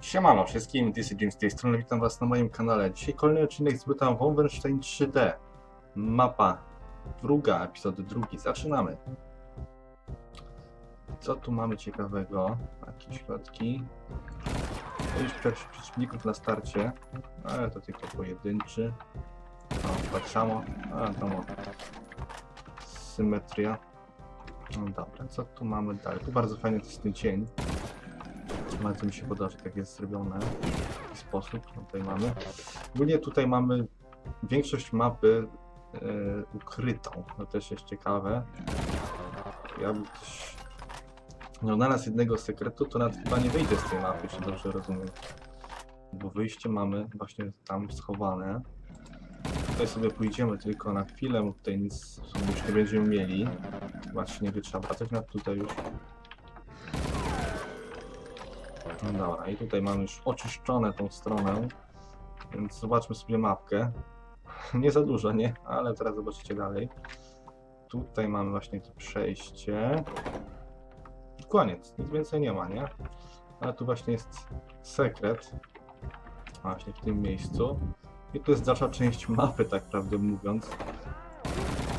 Siemano wszystkim, is Jim z tej strony, witam was na moim kanale. Dzisiaj kolejny odcinek z Brutam Wolfenstein 3D. Mapa druga, epizod drugi, zaczynamy. Co tu mamy ciekawego? Jakieś środki. Już pierwszy przeciwników na starcie, ale to tylko pojedynczy. O, tak samo, a to może. Symetria. No dobra, co tu mamy dalej? Tu bardzo fajny jest ten cień. Bardzo mi się podoba, tak jest zrobione w taki sposób. No Tutaj mamy. Ogólnie tutaj mamy większość mapy e, ukrytą. To też jest ciekawe. Ja bym też nie odnalazł jednego sekretu, to nawet chyba nie wyjdzie z tej mapy, jeśli dobrze rozumiem. Bo wyjście mamy właśnie tam schowane. Tutaj sobie pójdziemy tylko na chwilę, bo tutaj nic w sumie już nie będziemy mieli. Właśnie nie trzeba wracać na tutaj już. Dobra, i tutaj mamy już oczyszczone tą stronę, więc zobaczmy sobie mapkę. Nie za dużo, nie? Ale teraz zobaczycie dalej. Tutaj mamy właśnie to przejście. I Koniec, nic więcej nie ma, nie? Ale tu właśnie jest sekret. Właśnie w tym miejscu. I to jest dalsza część mapy, tak prawdę mówiąc.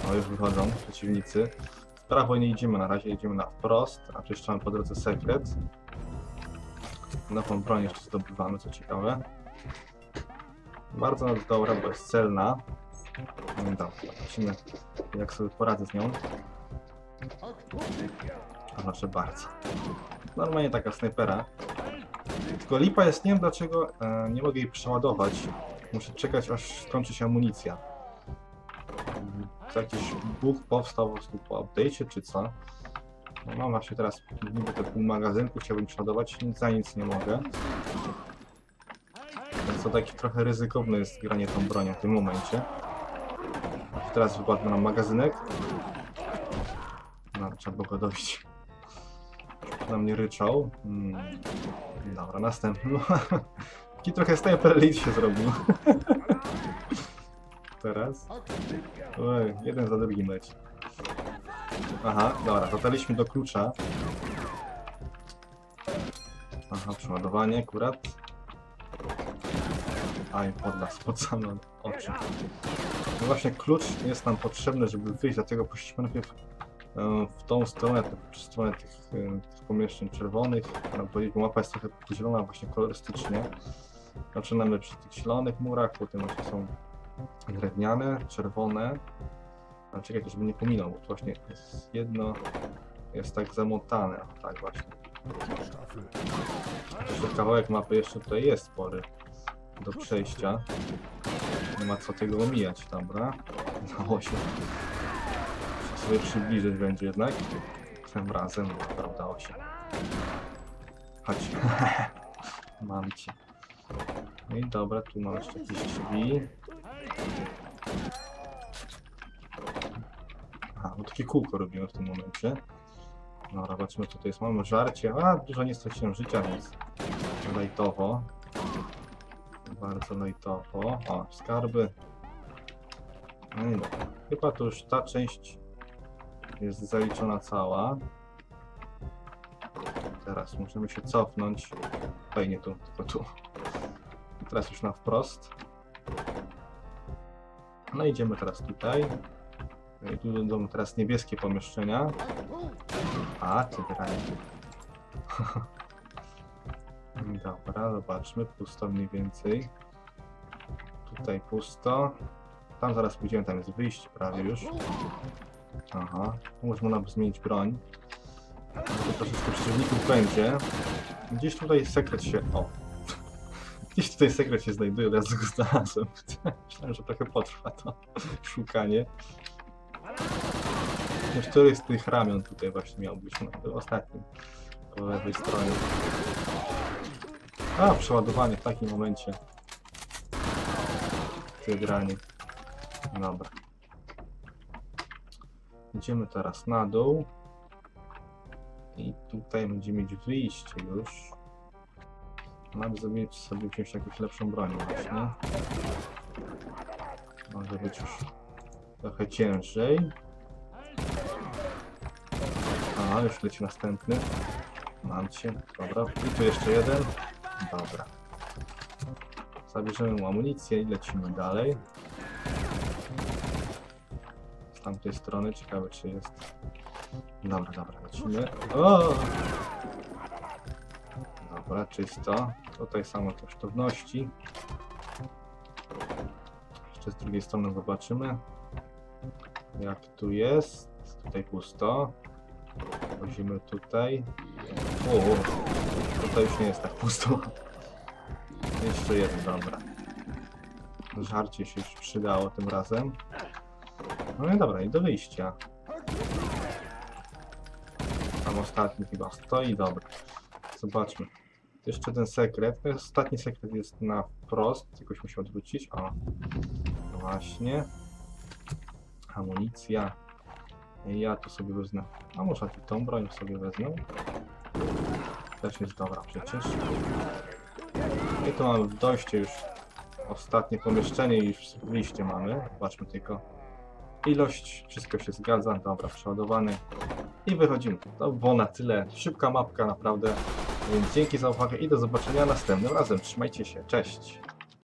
O, już wychodzą przeciwnicy. W prawo nie idziemy na razie, idziemy na wprost, a czyszczamy po drodze sekret. Nową broń jeszcze zdobywamy, co ciekawe. Bardzo dobra, bo jest celna. Dobra, zobaczymy jak sobie poradzę z nią. Proszę bardzo. Normalnie taka snajpera. Tylko lipa jest, nie wiem dlaczego e, nie mogę jej przeładować. Muszę czekać aż skończy się amunicja. To jakiś bug powstał po update'cie czy co? No mam właśnie teraz niby te pół magazynku, chciałbym przeładować, za nic nie mogę. Więc to taki trochę ryzykowne jest granie tą bronią w tym momencie. Teraz wypadł nam magazynek. No, trzeba go dojść. Na mnie ryczał. Hmm. Dobra, następny. Taki trochę sniper elite się zrobił. Teraz. Oj, jeden za drugim leci. Aha, dobra, dotarliśmy do klucza. Aha, przeładowanie akurat. Aj, podlas, pod same oczy. No właśnie klucz jest nam potrzebny, żeby wyjść, dlatego poszliśmy najpierw e, w tą stronę, w stronę tych, e, tych pomieszczeń czerwonych. Bo mapa jest trochę podzielona właśnie kolorystycznie. Zaczynamy przy tych zielonych murach, potem właśnie są drewniane, czerwone. A czekajcie, żeby nie pominął, bo tu właśnie jest jedno, jest tak zamotane, o, tak właśnie. Jeszcze kawałek mapy jeszcze tutaj jest spory do przejścia. Nie ma co tego omijać, dobra. Udało się. Trzeba sobie przybliżyć będzie jednak. Tym razem, dobra, udało się. Chodź. Mam cię. No i dobra, tu mam jeszcze jakieś drzwi. Takie kółko robimy w tym momencie. No, zobaczmy co tu jest. Mamy żarcie. A, dużo nie straciłem życia, więc lajtowo. Bardzo lajtowo. O, skarby. No i dobra. Chyba to już ta część jest zaliczona cała. Teraz musimy się cofnąć. Oj, nie tu, tylko tu. Teraz już na wprost. No idziemy teraz tutaj. I tu będą teraz niebieskie pomieszczenia. A, ty granie. Dobra, zobaczmy. Pusto mniej więcej. Tutaj pusto. Tam zaraz pójdziemy, tam jest wyjście prawie już. Aha, może można zmienić broń. Może troszeczkę przeciwników będzie. Gdzieś tutaj sekret się... O! Gdzieś tutaj sekret się znajduje, od razu go znalazłem. Myślałem, że trochę potrwa to szukanie. No, Który z tych ramion tutaj właśnie miał być? No, ostatnim. Po lewej stronie. A, przeładowanie w takim momencie. Wygranie. Dobra. Idziemy teraz na dół. I tutaj będziemy mieć wyjście już. Mam zrobić sobie jakąś lepszą broń właśnie. Może być już trochę ciężej. A, już leci następny. Mam cię. Dobra. I tu jeszcze jeden. Dobra. Zabierzemy mu amunicję i lecimy dalej. Z tamtej strony, ciekawe czy jest... Dobra, dobra, lecimy. O! Dobra, czysto. Tutaj samo kosztowności. Jeszcze z drugiej strony zobaczymy. Jak tu jest? Tutaj pusto. Wchodzimy tutaj. O, tutaj już nie jest tak pusto. Jeszcze jeden, dobra. Żarcie się już przydało tym razem. No i dobra, i do wyjścia. Tam ostatni chyba stoi, dobra. Zobaczmy. Jeszcze ten sekret. Ostatni sekret jest na wprost. Jakoś musi odwrócić. O. Właśnie. Amunicja. Ja tu sobie wezmę. A może tu tą broń sobie wezmę. Też jest dobra przecież. I tu mamy dojście już. Ostatnie pomieszczenie i już wyjście mamy. Zobaczmy tylko. Ilość, wszystko się zgadza. Dobra, przeładowany. I wychodzimy. To było na tyle. Szybka mapka naprawdę. Więc dzięki za uwagę i do zobaczenia następnym razem. Trzymajcie się. Cześć.